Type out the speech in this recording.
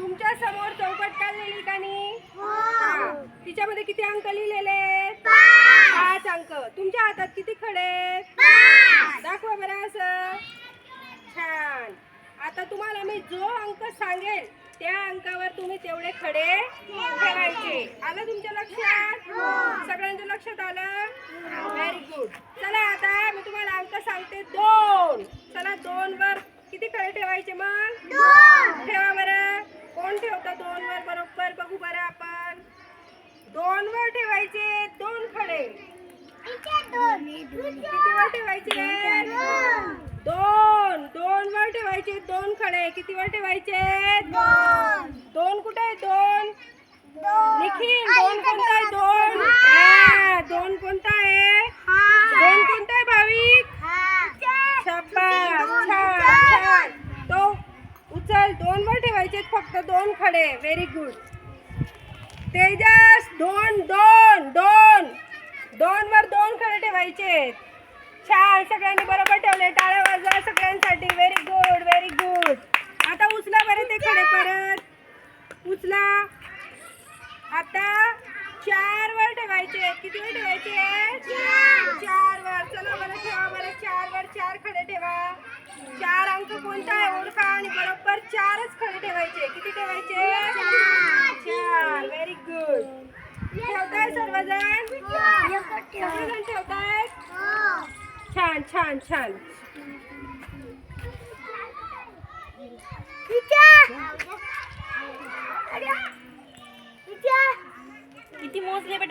तुमच्यासमोर चौकट काढलेली का नी हा. तिच्यामध्ये किती अंक लिहिलेले पाच. अंक. तुमच्या हातात किती खडे दाखवा बरं असं. छान. आता तुम्हाला मी जो अंक सांगेल त्या अंकावर तुम्ही तेवढे खडे ठेवायचे. आलं तुमच्या लक्षात? सगळ्यांच्या लक्षात आलं? व्हेरी गुड चला आता मी तुम्हाला अंक सांगते. दोन. चला दोन वर दोन वर ठेवायचे दोन खडे. किती वर ठेवायचे? दोन. दोन. वर ठेवायचे दोन खडे. किती वर ठेवायचे? दोन. कुठे आहे? दोन. निखिल दोन कोणता आहे? दोन. दोन. कोणता आहे? दोन कोणता आहे भाविक? छान तो उचल. दोन वर ठेवायचे फक्त दोन खडे. व्हेरी गुड तेजस दोन दोन दोन. दोन वर दोन खडे ठेवायचे छान सगळ्यांनी बरोबर ठेवले. टाळ्या वाजवा सगळ्यांसाठी. व्हेरी गुड व्हेरी गुड आता उचला बरं ते खडे परत. उचला. आता चार वर ठेवायचे किती वर ठेवायचे चार. वर चला बरं ठेवा बरं. चार वर चार खडे ठेवा. चार अंक कोणता आहे? ओळखा आणि बरोबर चारच खडे ठेवायचे किती ठेवायचे चार. व्हेरी गुड ठेवताय सर्वजण? सर्वजण ठेवताय छान छान छान. किती मोजले बेटा?